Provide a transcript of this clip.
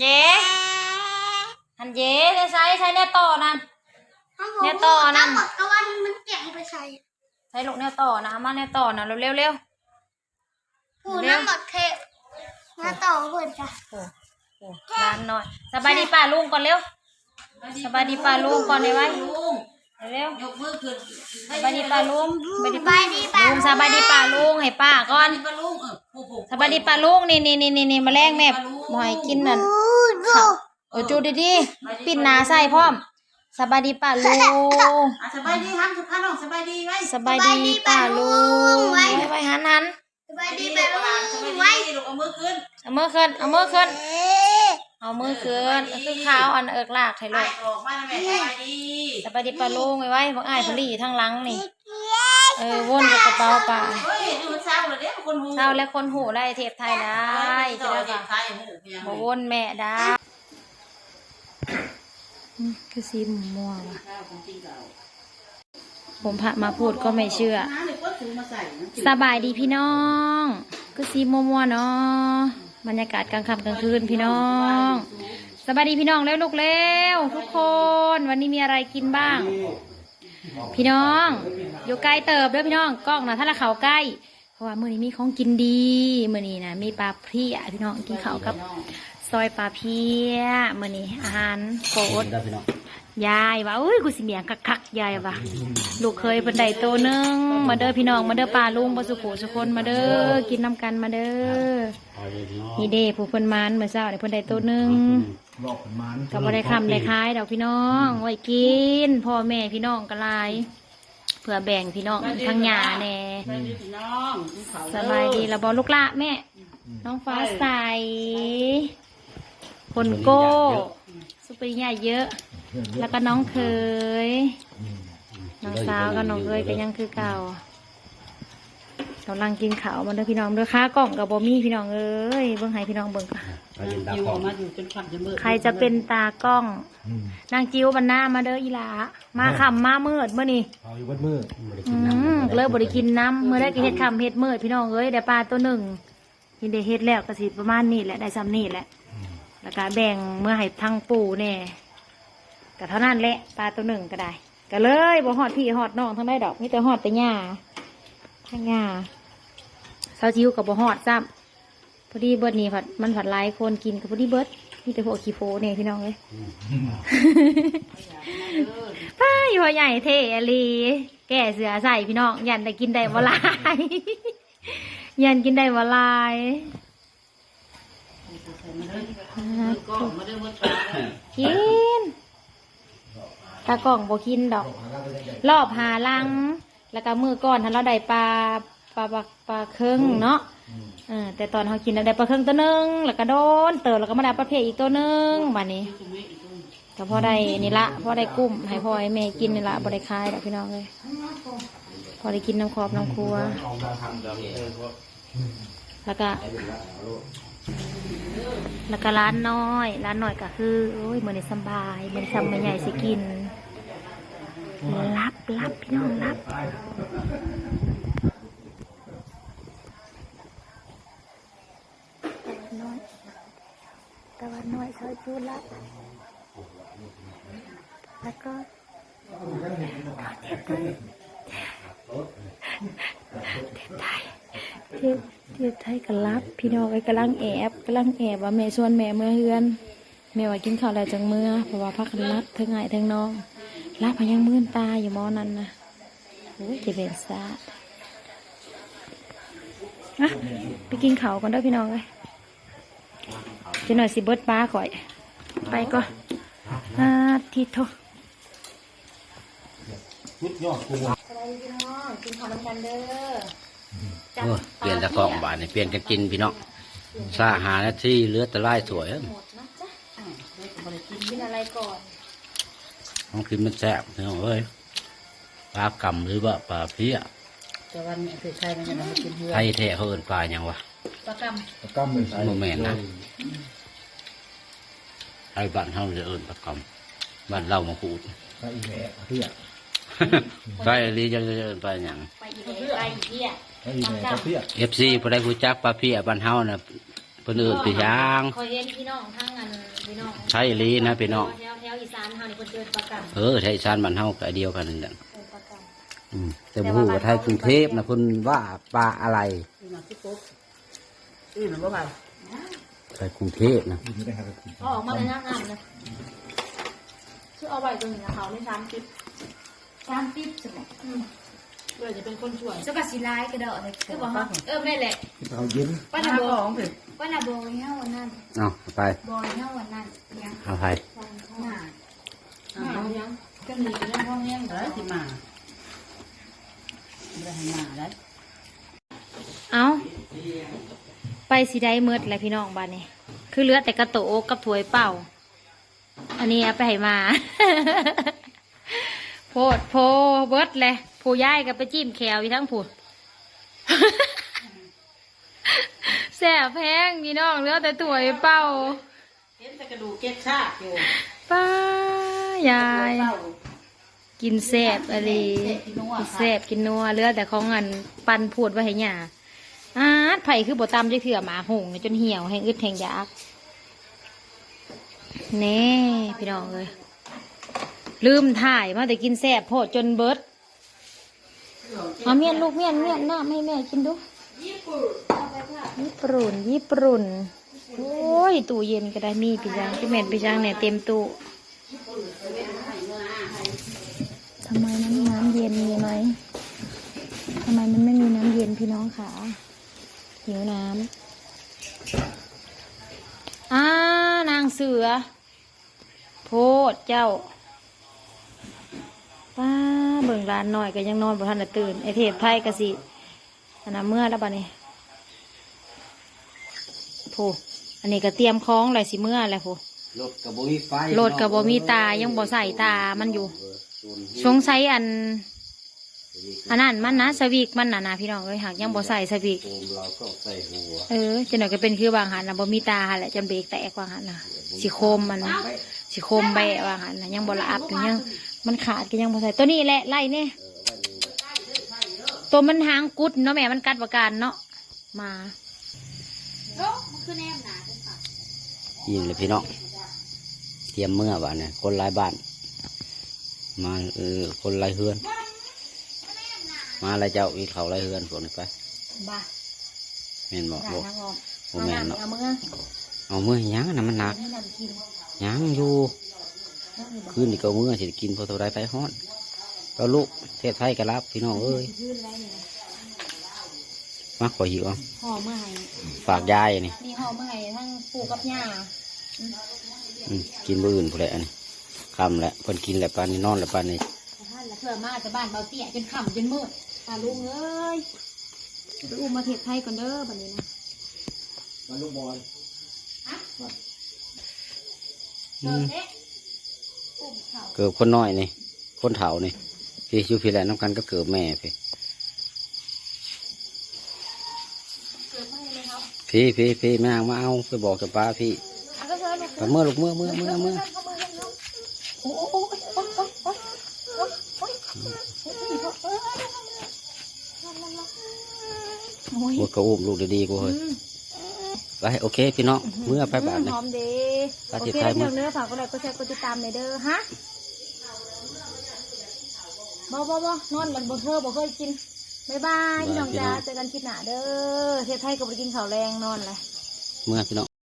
เย้หันเย้ใช้ใช้เนี่ยต่อนั่นเนี่ยต่อนะหมดตะวันมันแกะไปใส่ใช้ลูกเนี่ยต่อนะเอามาเนี่ยต่อนะเร็วเร็วเร็วผูน้ำหมดเทปมาต่อเพื่อนจ้ะโอ้โหร้านหน่อยสบายดีป่าลุงก่อนเร็ว สบายดีป่าลุงก่อนได้ไหมลุงเร็ว ยกมือขึ้นสบายดีป่าลุงสบายดีไปดีป่ะลุงสบายดีป่าลุงให้ป้าก่อน ปลาลุงเออผู้ผู้สบายดีป่าลุงนี่นี่นี่นี่นี่มาแรงแม่หมอยกินนั่นดูดู ข้าวเออจูดีๆปิดหนาใส่พร้อมสบายดีป่าลุงอะสบายดีครับสุภาพน้องสบายดีไว้สบายดีป่าลุงไว้ไว้หันหันไปดีดีป่ะลูกหลานสลุงบาไว้ยดีลูกเอามือขึ้นเอามือขึ้นเอามือขึ้นเอ๊ะเอามือขึ้นเอาคือขาวอันเอิกลากให้ลูไล่กออกมาแล้วแม่สบายดีสบายดีป่าลุงไว้ไว้พวกอ้ายเพนลี่อยู่ทางหลังนี่เออวนกับกระเป๋าป่าเฮ้ยดูเศร้าเลยเด้อ คนหูเท่าและคนหูได้เทปไทยได้จะจะได้ได้ป่ะไทยหูเพียงบวนแม่ได้อืมคือซีมม่วงว่ะผมพระมาพูดก็ไม่เชื่อน้าเลยก็ถึงมาใส่น้ำจืดสบายดีพี่น้องคือซีมัวมัวๆเนาะบรรยากาศกลางค่ำกลางคืนพี่น้อง สบายดีพี่น้องแล้วลูกเร็วทุกคนวันนี้มีอะไรกินบ้าง พี่น้อง อยู่ใกล้เติบเด้อพี่น้องกล้องนะถ้าละเขาใกล้ เพราะว่ามื้อนี้มีของกินดีมื้อนี้นะมีปลาเพี้ยพี่น้องกินข้าวกับ ซอยปลาเพี้ยมื้อนี้อาหารโปรดยายว่าอุ้ยกูสิเมียงคักๆยายว่าลูกเคยเพิ่นได้โตวหนึงมาเด้อพี่น้องมาเด้อป้าลุงบ่สุขุสุคนมาเด้อกินน้ำกันมาเด้อนี่เด้ผู้เพิ่นมานเมื่อเช้านี่เพิ่นได้โตวหนึงรอบประมาณก็บ่ได้คำได้คายดอกพี่น้องไว้กินพ่อแม่พี่น้องก็หลาย เพื่อแบ่งพี่น้องทั้งหญ้าแน่สบายดีพี่น้องกินข้าวสบายดีแล้วบอลูกละแม่ น้องฟ้าใสคนโก้สุปริญญาเยอะ แล้วก็น้องเคย น้องสาวกับน้องเคยก็ยังคือเก่า กำลังกินข้าวมันเด้อพี่น้องเด้อค้ากล่องกับบอมี่พี่น้องเอ้ยเบิ่งให้พี่น้องเบิ่งก่อนอยู่มาอยู่จนขับจะมืดใครจะเป็นตากล้องนางจิ้วบรรณามาเด้ออีหลามาคำมามืดเมื่อนี่เอาอยู่วัดมืออืมเลิกบริกินน้ำเมื่อได้ก็เฮ็ดคำเฮ็ดมืดพี่น้องเอ้ยได้ปลาตัวหนึ่งยินได้เฮ็ดแล้วก็สิประมาณนี้แหละได้ซ้ำนี่แหละแล้วก็แบ่งเมื่อให้ทั้งปู่แน่ก็เท่านั้นแหละปลาตัวหนึ่งก็ได้ ก็เลยบ่ฮอดพี่ฮอดน้องทั้งได้ดอกมีแต่ฮอดแต่หญ้าทั้งหญ้า เสาจิ้วกับบ่ฮอดซ้ำพอดีเบิดนี่ผัดมันผัดหลายคนกินกับพอดีเบิดมีแต่พวกขี้โฟเนี่ยพี่น้องเอ้ยป้าอยู่หัวใหญ่เทอลีแก่เสือใส่พี่น้องยันได้กินได้บ่หลายยันกินได้บ่หลายก็มาเด้อมืดปลากินตากล่องบ่กินดอก รอบหาลัง แล้วก็มือก่อนทันเราได้ปลา ปลาปลาปลาเครื่องเนาะเออแต่ตอนเขากินน่ะได้ปลาเครื่องตัวหนึงแล้วก็โดนเติมแล้วก็มาได้ปลาเพียอีกตัวหนึงบัดนี้ก็พอได้นี่ละพอได้กุ้มให้พ่อให้แม่กินนี่ละบ่ได้คายดอกพี่น้องเลยพอได้กินน้ำครอบน้ำครัว แล้วก็แล้วก็ร้านน้อยร้านน้อยก็คือโอ้ยเหมือนสำบายเหมือนทำมาใหญ่สิกินรับรับพี่น้องรับน้อยตะวันน้อยซอย พูดรับแล้วก็เทปไทยเทปไทยเทปเทปไทยกรับ พี่น้องไอ้กำลังแอบกำลังแอบว่าแม่ชวนแม่เมื่อเฮือนแม่ว่ากินข้าวแล้วจังเมื่อเพราะว่าพักกันรับทั้งไงทั้งน้องรับพยังมื่นตาอยู่มอนั้นนะโอ้ยจะเป็นซาดนะไปกินข้าวก่อนเด้อพี่น้องเลยจะหน่อยสิเบิดปลาก่อย ไปก่อนอาทิโทพุดยอดกูอะไรพี่น้องกินข้าวมันกันเด้อโอ้ยเปลี่ยนตะกร้องบาทนี่เปลี่ยนกันกินพี่น้องสาหานาที่เหลือแต่ไล่สวยหมดนะจ๊ะกินอะไรก่อนต้องกินมันแซ่บพี่น้องเอ้ยปลากำหรือว่าปลาเพี้ยแต่วันนี้คือใครมันจะมากินเพื่อไทยแท้เขาเอินปลาอย่างวะปลากรรมตะกั้มเลยใส่โมแมนนะ ไทยบ้านเขาจะเอินปลากำบ้านเรามาขูดใส่อีแหละเพี้ยไทยลีจะเอินปลาอย่างไปอีกเลยไปอีกที่อะใส่อีแหละกระเพี้ยเอฟซีพอได้ผู้จักปลาเพี้ยบ้านเฮาน่ะเพิ่นเอิ้นพี่ช้างคอยเห็นพี่น้องทั้งอันพี่น้องใช่อีหลีนะพี่น้องแถวแถวอีสานเฮานี่เพิ่นเจอปลากำเออไทยชานบ้านเฮาก็เดียวกันนั่นแหละเออปลากำอืมแต่บ่ฮู้ว่าไทยกรุงเทพนะเพิ่นว่าปลาอะไรที่มาที่ปุ๊บอื่นหรือเปล่า ไทยกรุงเทพนะกินไม่ได้ครับกินเอาออกมาเลยนะงามเลยคือเอาไว้ตรงนี้นะเขาไม่ซ้ำติ๊บซ้ำติ๊บใช่ไหมเพื่อจะเป็นคนช่วยสกัดสีลายกระเดาะเลยคือบอกว่าเออไม่นแหละเอาเย็นป้าหนาน้าโบของเผ็ดวันน่ะโบยเฮาวันนั้นเอาเอาไปโบยเฮาวันนั้นยังเอาไปวันหน้าหน้ายังก็มีเรื่องห้องแย่งได้ที่มาไม่ได้ให้มาได้เอาไป สีได้เมืดเลยพี่น้องบ้านนี้ คือเหลือแต่กระโตกกับถ้วยเปล่า อันนี้เอาไปให้มา โพดโพเบิดเลยผู้ย่ายกับไปจิ้มแขวอยู่ทั้งผู้แซ่บแพงพี่น้องเหลือแต่ถ้วยเปล่าเห็นแต่กระดูกเก็ดชาติอยู่ป้ายายกินแซ่บอะไรกินแซ่บกินนัวเหลือแต่ของเงินปันพูดไว้ให้หยา อาดไผ่คือบทตามจะเถื่อหมาหงจนเหี่ยวแห้งอึดแห้งยากแน่พี่น้องเลยลืมถ่ายมาแต่กินแซ่บโพดจนเบิดเอาเมียนลูกเมียนเมียนหน้ำให้แม่กินดูญี่ปุ่นญี่ปุ่นโอ้ยตู้เย็นก็ได้มีพี่จังพี่แม่นพี่จังเนี่ยเต็มตู้ทำไมนมีน้ำเย็นมีไหมทำไมมันไม่มีน้ำเย็นพี่น้องขา หิวน้ำอ่านางเสือ โพดเจ้าป้าเบิ่งร้านหน่อยก็ยังนอนบ่ทันได้ตื่นไอเทพไทยกะสิอันนั้นเมื่อแล้วบัดนี้โพอันนี้ก็เตรียมคล้องเลยสิเมื่อแล้วโพรถกับบ่มีไฟโหลดกับบ่มีตายังบ่ใส่ตามันอยู่สงสัยอัน อันนั้นมันนะสวิกมันน่ะนะพี่น้องเอ้ยหากยังบ่ใส่สวิกโอมเราต้องใส่หัวเออจังหน่อยก็เป็นคือบางหันนะบ่มีตาหันแหละจนเบรกแตกบางหันนะสิโคมมันสิโคมแบะบางหันนะยังบ่ละอับอยู่ยังมันขาดก็ยังบ่ใส่ตัวนี้แหละไล่เนี่ยตัวมันหางกุดเนาะแม่มันกัดประการเนาะมายินเลยพี่น้องเตรียมเมื่อบ้านเนี่ยคนหลายบ้าน มาเออคนหลายเฮือน มาหลายเจ้าอีกเขาหลายเฮือนพวกนี้ไปบ้าแม่นบอกได้บอกทางออกบ่แม่นเนาะเอามือเอาเมื่อหยังนะมันหนักให้นำกินหยังอยู่คืนนี้ก็เอามื่อสิกินพอเท่าไรไปฮ้อนก็ลูกเทศไทยก็รับพี่น้องเอ้ยพื้นไรเนี่ยมาขอหิวเอาห่อเมื่อไหร่ฝากยายนี่มีห่อเมื่อไหร่ทั้งปู่กับย่าอืมกินมื้ออื่นผู้ใดอันนี้คำแล้วเพิ่นกินแล้วปานนี้นอนแล้วปานนี้ท่านละเพื่อมาแต่บ้านเบาเตี้ยจนค่ำจนมืดตาลุงเอ้ยไปอุ้มมาเทศไทยก่อนเด้อบัดนี้นะมาลูกบอลอืมเกิดคนน้อยนี่ คนเฒ่านี่พี่อยู่พี่แหละน้ำกันก็เกิดแม่พี่พี่พี่พี่แม่งมาเอาไปบอกกับป้าพี่อะก็เชิญลูกไปเมื่อลูกเมื่อเมื่อเมื่อเมื่อโอ้โหโอ้โหโอ้โหโอ้โหโอ้โหโอ้ โอ้ยโอ้ยก็อุ้มลูกดีๆกูเฮ้ยไปโอเคพี่น้องเมื่อไปบ้านเนี่อมดีโอเคไทยเดี๋ยยวเนื้อฝากก็เลยก็แชร์ก็ติดตามในอยเด้อฮะบ่บ่บ่นอนมันบ่เธอบ่เคยกินบายบายพี่น้องจ้าเจอกันคลิปหน้าเด้อเทศไทยก็ไปกินข้าวแรงนอนเลยเมื่อพี่น้อง